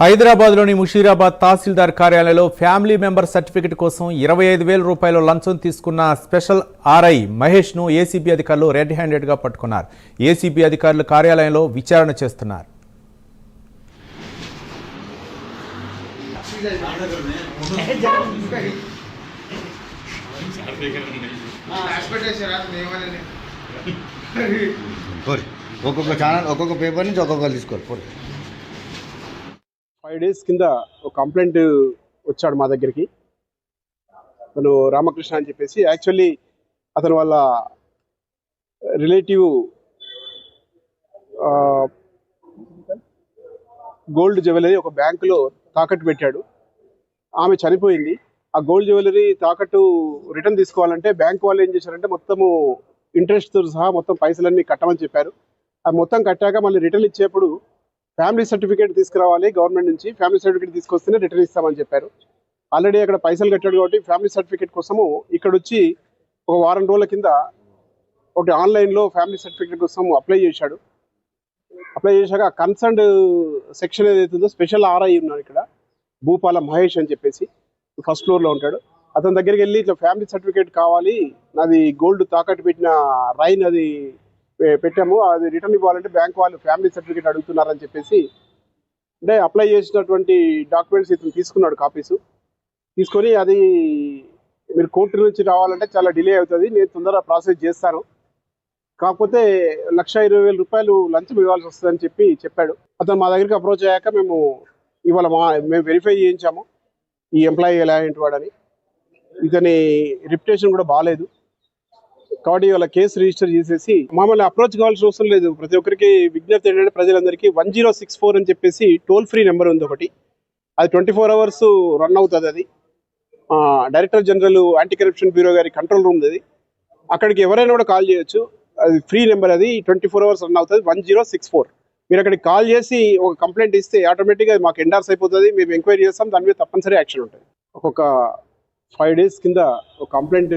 హైదరాబాద్లోని ముషీరాబాద్ తహసీల్దార్ కార్యాలయంలో family member certificate కోసం ఇరవై ఐదు వేల రూపాయల లంచం తీసుకున్న స్పెషల్ ఆర్ఐ మహేష్ను ఏసీబీ అధికారులు రెడ్ హ్యాండెడ్గా పట్టుకున్నారు. ఏసీబీ అధికారులు కార్యాలయంలో విచారణ చేస్తున్నారు. ఒక్కొక్క ఛానల్ ఒక్కొక్క పేపర్ నుంచి ఒక్కొక్కరు తీసుకోవాలి. ఫైవ్ డేస్ కింద ఒక కంప్లైంట్ వచ్చాడు మా దగ్గరికి. తను రామకృష్ణ అని చెప్పేసి యాక్చువల్లీ అతను వాళ్ళ రిలేటివ్ గోల్డ్ జ్యువెలరీ ఒక బ్యాంకులో తాకట్టు పెట్టాడు. ఆమె చనిపోయింది. ఆ గోల్డ్ జ్యువెలరీ తాకట్టు రిటర్న్ తీసుకోవాలంటే బ్యాంక్ వాళ్ళు ఏం చేశారంటే మొత్తము ఇంట్రెస్ట్తో సహా మొత్తం పైసలన్నీ కట్టమని చెప్పారు. ఆ మొత్తం కట్టాక మళ్ళీ రిటర్న్ ఇచ్చేప్పుడు ఫ్యామిలీ సర్టిఫికేట్ తీసుకురావాలి గవర్నమెంట్ నుంచి. ఫ్యామిలీ సర్టిఫికేట్ తీసుకొస్తేనే రిటర్న్ ఇస్తామని చెప్పారు. ఆల్రెడీ అక్కడ పైసలు కట్టాడు కాబట్టి ఫ్యామిలీ సర్టిఫికేట్ కోసము ఇక్కడ వచ్చి ఒక వారం రోజుల కింద ఒకటి ఆన్లైన్లో ఫ్యామిలీ సర్టిఫికేట్ కోసం అప్లై చేశాడు. అప్లై చేశాక కన్సర్న్డ్ సెక్షన్ ఏదైతుందో స్పెషల్ ఆర్ఐ ఉన్నాడు ఇక్కడ. భూపాల మహేష్ అని చెప్పేసి ఫస్ట్ ఫ్లోర్లో ఉంటాడు. అతని దగ్గరికి వెళ్ళి ఇట్లా ఫ్యామిలీ సర్టిఫికేట్ కావాలి. నాది గోల్డ్ తాకట్టు పెట్టిన రైన్ అది పెట్టాము. అది రిటర్న్ ఇవ్వాలంటే బ్యాంక్ వాళ్ళు ఫ్యామిలీ సర్టిఫికేట్ అడుగుతున్నారని చెప్పేసి అంటే అప్లై చేసినటువంటి డాక్యుమెంట్స్ ఇతను తీసుకున్నాడు కాపీస్. తీసుకొని అది మీరు కోర్టు నుంచి రావాలంటే చాలా డిలే అవుతుంది. నేను తొందరగా ప్రాసెస్ చేస్తాను. కాకపోతే లక్ష ఇరవై వేల రూపాయలు లంచం ఇవ్వాల్సి వస్తుందని చెప్పి చెప్పాడు. అతను మా దగ్గరికి అప్రోచ్ అయ్యాక మేము ఇవాళ మా మేము వెరిఫై చేయించాము. ఈ ఎంప్లాయీ ఎలాంటి వాడని. ఇతని రిప్యుటేషన్ కూడా బాగాలేదు కాబట్టి ఇవాళ కేసు రిజిస్టర్ చేసేసి మమ్మల్ని అప్రోచ్ కావాల్సిన అవసరం లేదు. ప్రతి ఒక్కరికి విజ్ఞప్తి ఏంటంటే ప్రజలందరికీ వన్ జీరో సిక్స్ ఫోర్ అని చెప్పేసి టోల్ ఫ్రీ నెంబర్ ఉంది ఒకటి. అది ట్వంటీ ఫోర్ అవర్స్ రన్ అవుతుంది అది. Director general anti corruption bureau గారి కంట్రోల్ రూమ్ అది. అక్కడికి ఎవరైనా కూడా కాల్ చేయొచ్చు. అది ఫ్రీ నెంబర్ అది ట్వంటీ ఫోర్ అవర్స్ రన్ అవుతుంది వన్ జీరో సిక్స్ ఫోర్ మీరు అక్కడికి కాల్ చేసి ఒక కంప్లైంట్ ఇస్తే ఆటోమేటిక్గా అది మాకు ఎండార్స్ అయిపోతుంది. మేము ఎంక్వైరీ చేస్తాం దాని మీద తప్పనిసరి యాక్షన్ ఉంటుంది. ఒక్కొక్క ఫైవ్ డేస్ కింద ఒక కంప్లైంట్